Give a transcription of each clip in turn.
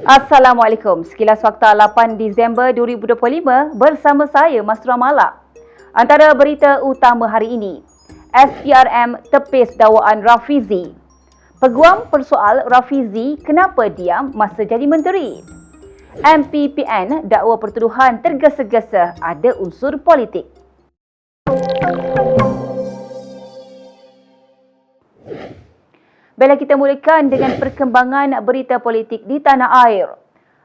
Assalamualaikum. Sekilas fakta 8 Disember 2025 bersama saya Masra Malak. Antara berita utama hari ini, SPRM tepis dakwaan Rafizi. Peguam persoal Rafizi kenapa diam masa jadi menteri. MPPN dakwa pertuduhan tergesa-gesa ada unsur politik. Bila kita mulakan dengan perkembangan berita politik di tanah air.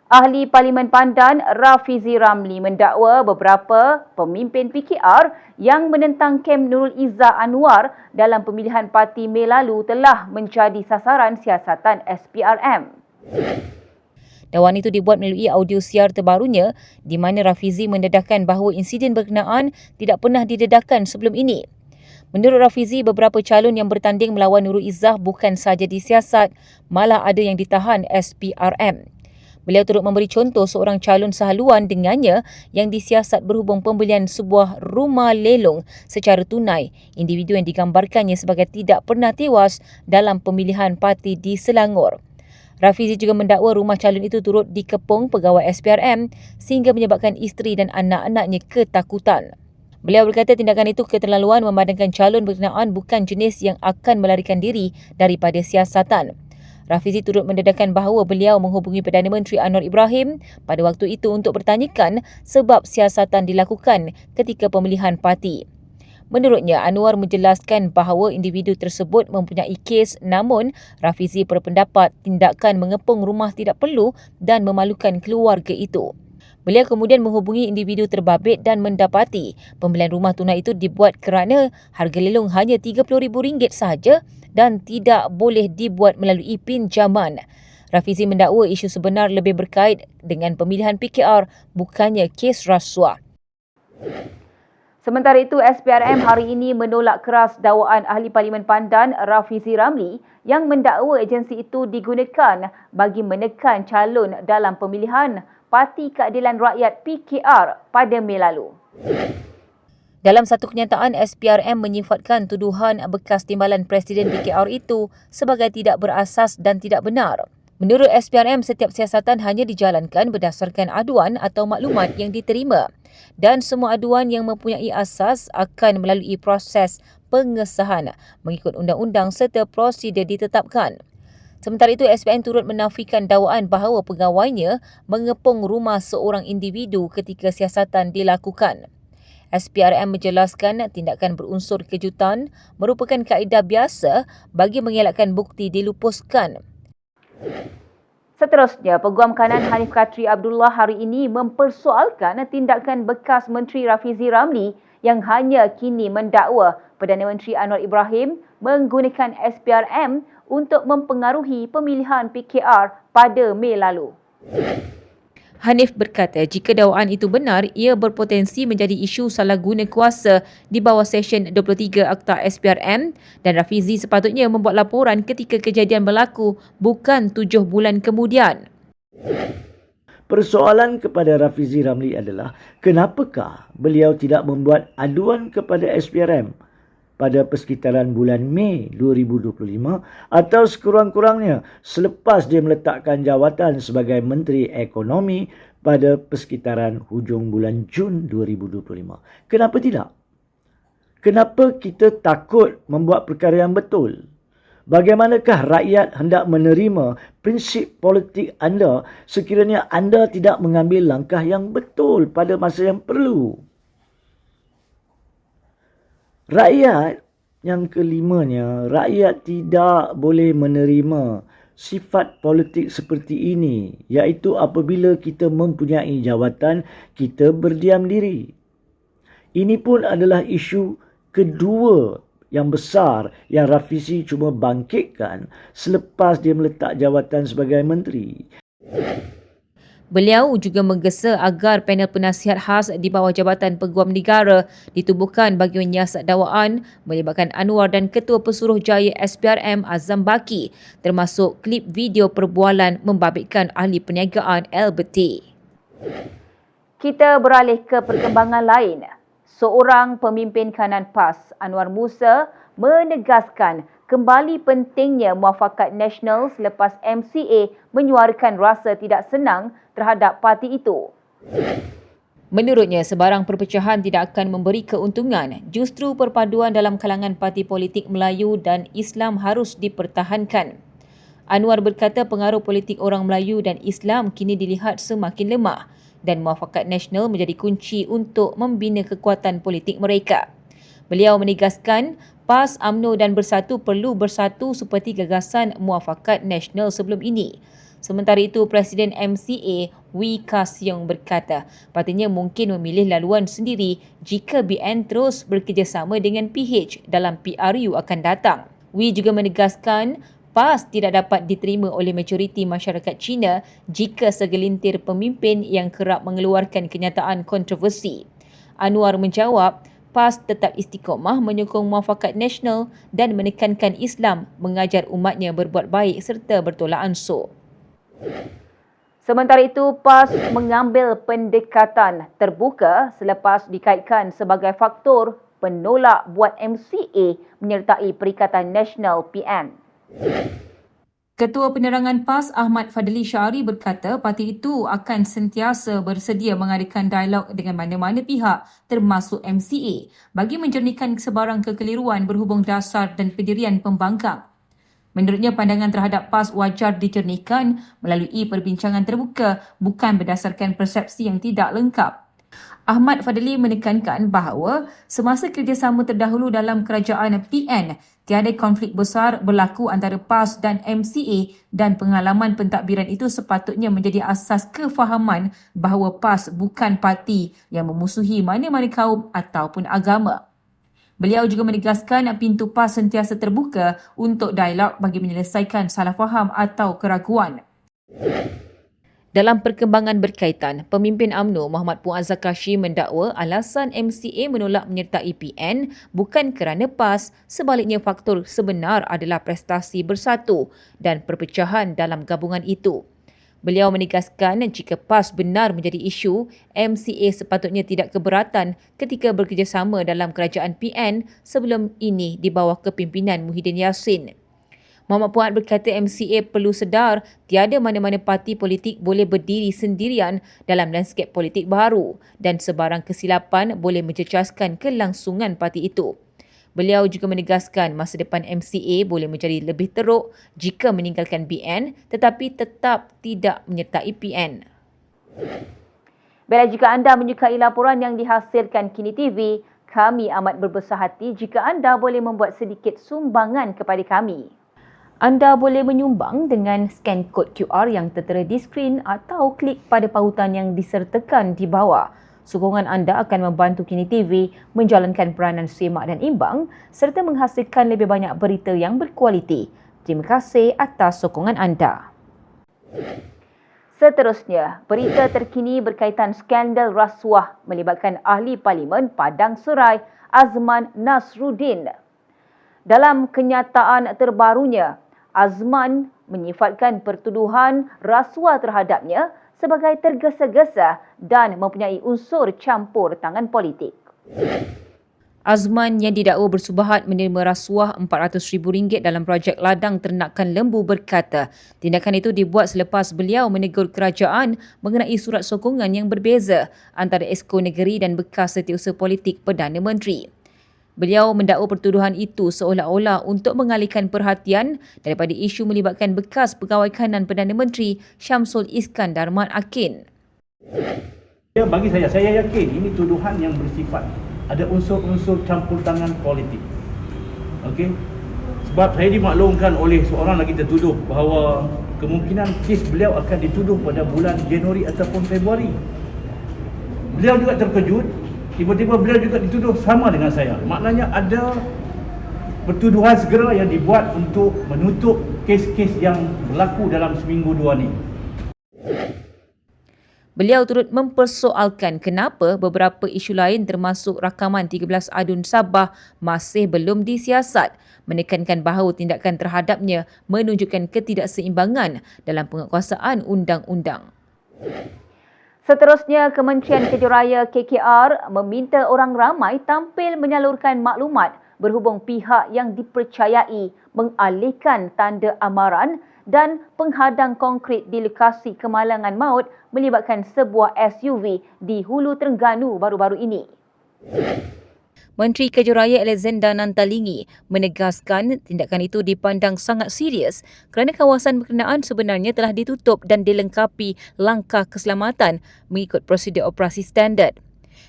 Ahli Parlimen Pandan Rafizi Ramli mendakwa beberapa pemimpin PKR yang menentang kem Nurul Izzah Anwar dalam pemilihan parti Mei lalu telah menjadi sasaran siasatan SPRM. Dakwaan itu dibuat melalui audio siar terbarunya di mana Rafizi mendedahkan bahawa insiden berkenaan tidak pernah didedahkan sebelum ini. Menurut Rafizi, beberapa calon yang bertanding melawan Nurul Izzah bukan sahaja disiasat, malah ada yang ditahan SPRM. Beliau turut memberi contoh seorang calon sahaluan dengannya yang disiasat berhubung pembelian sebuah rumah lelong secara tunai. Individu yang digambarkannya sebagai tidak pernah tewas dalam pemilihan parti di Selangor. Rafizi juga mendakwa rumah calon itu turut dikepung pegawai SPRM sehingga menyebabkan isteri dan anak-anaknya ketakutan. Beliau berkata tindakan itu keterlaluan memandangkan calon berkenaan bukan jenis yang akan melarikan diri daripada siasatan. Rafizi turut mendedahkan bahawa beliau menghubungi Perdana Menteri Anwar Ibrahim pada waktu itu untuk bertanyakan sebab siasatan dilakukan ketika pemilihan parti. Menurutnya, Anwar menjelaskan bahawa individu tersebut mempunyai kes namun Rafizi berpendapat tindakan mengepung rumah tidak perlu dan memalukan keluarga itu. Beliau kemudian menghubungi individu terbabit dan mendapati pembelian rumah tunai itu dibuat kerana harga lelong hanya RM30,000 sahaja dan tidak boleh dibuat melalui pinjaman. Rafizi mendakwa isu sebenar lebih berkait dengan pemilihan PKR bukannya kes rasuah. Sementara itu, SPRM hari ini menolak keras dakwaan Ahli Parlimen Pandan Rafizi Ramli yang mendakwa agensi itu digunakan bagi menekan calon dalam pemilihan Parti Keadilan Rakyat PKR pada Mei lalu. Dalam satu kenyataan, SPRM menyifatkan tuduhan bekas timbalan Presiden PKR itu sebagai tidak berasas dan tidak benar. Menurut SPRM, setiap siasatan hanya dijalankan berdasarkan aduan atau maklumat yang diterima dan semua aduan yang mempunyai asas akan melalui proses pengesahan mengikut undang-undang serta prosedur ditetapkan. Sementara itu, SPN turut menafikan dakwaan bahawa pegawainya mengepung rumah seorang individu ketika siasatan dilakukan. SPRM menjelaskan tindakan berunsur kejutan merupakan kaedah biasa bagi mengelakkan bukti dilupuskan. Seterusnya, Peguam Kanan Hanif Katri Abdullah hari ini mempersoalkan tindakan bekas Menteri Rafizi Ramli yang hanya kini mendakwa Perdana Menteri Anwar Ibrahim menggunakan SPRM untuk mempengaruhi pemilihan PKR pada Mei lalu. Hanif berkata jika dakwaan itu benar, ia berpotensi menjadi isu salah guna kuasa di bawah Seksyen 23 Akta SPRM dan Rafizi sepatutnya membuat laporan ketika kejadian berlaku bukan tujuh bulan kemudian. Persoalan kepada Rafizi Ramli adalah kenapakah beliau tidak membuat aduan kepada SPRM pada persekitaran bulan Mei 2025 atau sekurang-kurangnya selepas dia meletakkan jawatan sebagai Menteri Ekonomi pada persekitaran hujung bulan Jun 2025. Kenapa tidak? Kenapa kita takut membuat perkara yang betul? Bagaimanakah rakyat hendak menerima prinsip politik anda sekiranya anda tidak mengambil langkah yang betul pada masa yang perlu? Rakyat yang kelimanya, rakyat tidak boleh menerima sifat politik seperti ini iaitu apabila kita mempunyai jawatan, kita berdiam diri. Ini pun adalah isu kedua yang besar yang Rafizi cuma bangkitkan selepas dia meletak jawatan sebagai menteri. Beliau juga menggesa agar panel penasihat khas di bawah Jabatan Peguam Negara ditubuhkan bagi menyiasat dakwaan melibatkan Anwar dan Ketua Pesuruh Jaya SPRM Azam Baki termasuk klip video perbualan membabitkan ahli perniagaan Albert Kita beralih ke perkembangan lain. Seorang pemimpin kanan PAS, Anwar Musa, menegaskan kembali pentingnya muafakat nasional selepas MCA menyuarakan rasa tidak senang terhadap parti itu. Menurutnya, sebarang perpecahan tidak akan memberi keuntungan. Justru perpaduan dalam kalangan parti politik Melayu dan Islam harus dipertahankan. Anwar berkata pengaruh politik orang Melayu dan Islam kini dilihat semakin lemah dan muafakat nasional menjadi kunci untuk membina kekuatan politik mereka. Beliau menegaskan PAS, AMNO dan Bersatu perlu bersatu seperti gagasan muafakat nasional sebelum ini. Sementara itu, Presiden MCA Wee Ka Siong berkata partinya mungkin memilih laluan sendiri jika BN terus bekerjasama dengan PH dalam PRU akan datang. Wee juga menegaskan PAS tidak dapat diterima oleh majoriti masyarakat Cina jika segelintir pemimpin yang kerap mengeluarkan kenyataan kontroversi. Anwar menjawab, PAS tetap istiqomah menyokong muafakat nasional dan menekankan Islam mengajar umatnya berbuat baik serta bertolak ansur. Sementara itu, PAS mengambil pendekatan terbuka selepas dikaitkan sebagai faktor penolak buat MCA menyertai Perikatan Nasional PN. Ketua Penerangan PAS Ahmad Fadli Syari berkata parti itu akan sentiasa bersedia mengadakan dialog dengan mana-mana pihak termasuk MCA bagi menjernihkan sebarang kekeliruan berhubung dasar dan pendirian pembangkang. Menurutnya pandangan terhadap PAS wajar dijernihkan melalui perbincangan terbuka bukan berdasarkan persepsi yang tidak lengkap. Ahmad Fadli menekankan bahawa semasa kerjasama terdahulu dalam kerajaan PN, tiada konflik besar berlaku antara PAS dan MCA dan pengalaman pentadbiran itu sepatutnya menjadi asas kefahaman bahawa PAS bukan parti yang memusuhi mana-mana kaum ataupun agama. Beliau juga menegaskan pintu PAS sentiasa terbuka untuk dialog bagi menyelesaikan salah faham atau keraguan. Dalam perkembangan berkaitan, pemimpin AMNO Muhammad Puan Zakashi mendakwa alasan MCA menolak menyertai PN bukan kerana PAS, sebaliknya faktor sebenar adalah prestasi bersatu dan perpecahan dalam gabungan itu. Beliau menegaskan jika PAS benar menjadi isu, MCA sepatutnya tidak keberatan ketika bekerjasama dalam kerajaan PN sebelum ini di bawah kepimpinan Muhyiddin Yassin. Muhammad Puan berkata MCA perlu sedar tiada mana-mana parti politik boleh berdiri sendirian dalam lanskap politik baru dan sebarang kesilapan boleh mencecaskan kelangsungan parti itu. Beliau juga menegaskan masa depan MCA boleh menjadi lebih teruk jika meninggalkan BN tetapi tetap tidak menyertai PN. Bila jika anda menyukai laporan yang dihasilkan Kini TV, kami amat berbesar hati jika anda boleh membuat sedikit sumbangan kepada kami. Anda boleh menyumbang dengan scan kod QR yang tertera di skrin atau klik pada pautan yang disertakan di bawah. Sokongan anda akan membantu Kini TV menjalankan peranan semak dan imbang serta menghasilkan lebih banyak berita yang berkualiti. Terima kasih atas sokongan anda. Seterusnya, berita terkini berkaitan skandal rasuah melibatkan ahli parlimen Padang Serai Azman Nasruddin. Dalam kenyataan terbarunya, Azman menyifatkan pertuduhan rasuah terhadapnya sebagai tergesa-gesa dan mempunyai unsur campur tangan politik. Azman yang didakwa bersubahat menerima rasuah RM400,000 dalam projek ladang ternakan lembu berkata tindakan itu dibuat selepas beliau menegur kerajaan mengenai surat sokongan yang berbeza antara esko negeri dan bekas setiausaha politik Perdana Menteri. Beliau mendakwa pertuduhan itu seolah-olah untuk mengalihkan perhatian daripada isu melibatkan bekas pegawai kanan Perdana Menteri Syamsul Iskandar Mat Akin. Ya, bagi saya, saya yakin ini tuduhan yang bersifat ada unsur-unsur campur tangan politik. Okey? Sebab saya dimaklumkan oleh seorang lagi tertuduh bahawa kemungkinan kes beliau akan dituduh pada bulan Januari ataupun Februari. Beliau juga terkejut tiba-tiba beliau juga dituduh sama dengan saya. Maknanya ada pertuduhan segera yang dibuat untuk menutup kes-kes yang berlaku dalam seminggu dua ni. Beliau turut mempersoalkan kenapa beberapa isu lain termasuk rakaman 13 adun Sabah masih belum disiasat, menekankan bahawa tindakan terhadapnya menunjukkan ketidakseimbangan dalam penguasaan undang-undang. Seterusnya, Kementerian Kejuraya KKR meminta orang ramai tampil menyalurkan maklumat berhubung pihak yang dipercayai mengalihkan tanda amaran dan penghadang konkrit di lokasi kemalangan maut melibatkan sebuah SUV di Hulu Terengganu baru-baru ini. Menteri Kejuraya Alexander Nantalingi menegaskan tindakan itu dipandang sangat serius kerana kawasan berkenaan sebenarnya telah ditutup dan dilengkapi langkah keselamatan mengikut prosedur operasi standard.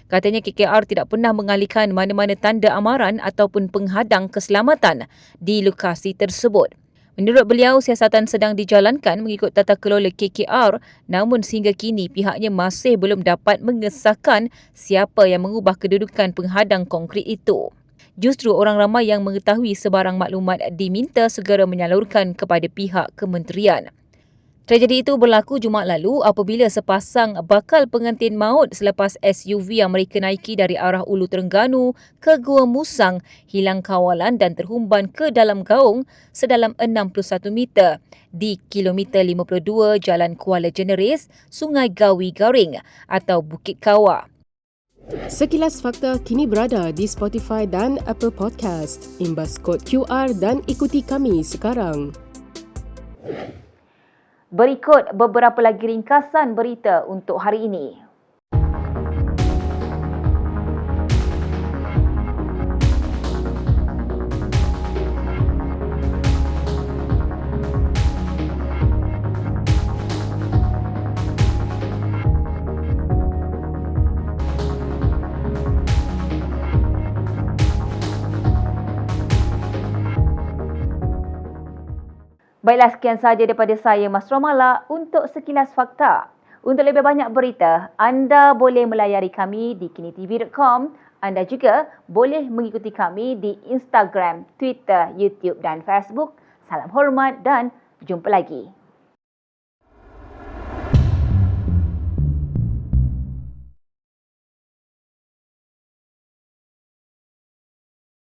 Katanya KKR tidak pernah mengalihkan mana-mana tanda amaran ataupun penghadang keselamatan di lokasi tersebut. Menurut beliau, siasatan sedang dijalankan mengikut tata kelola KKR namun sehingga kini pihaknya masih belum dapat mengesahkan siapa yang mengubah kedudukan penghadang konkrit itu. Justru orang ramai yang mengetahui sebarang maklumat diminta segera menyalurkan kepada pihak kementerian. Tragedi itu berlaku Jumaat lalu apabila sepasang bakal pengantin maut selepas SUV yang mereka naiki dari arah Ulu Terengganu ke Gua Musang hilang kawalan dan terhumban ke dalam gaung sedalam 61 meter di kilometer 52 Jalan Kuala Jeneris, Sungai Gawi Garing atau Bukit Kawa. Sekilas Fakta kini berada di Spotify dan Apple Podcast. Imbas kod QR dan ikuti kami sekarang. Berikut beberapa lagi ringkasan berita untuk hari ini. Baiklah sekian sahaja daripada saya Mas Romala untuk sekilas fakta. Untuk lebih banyak berita, anda boleh melayari kami di kinitv.com. Anda juga boleh mengikuti kami di Instagram, Twitter, YouTube dan Facebook. Salam hormat dan jumpa lagi.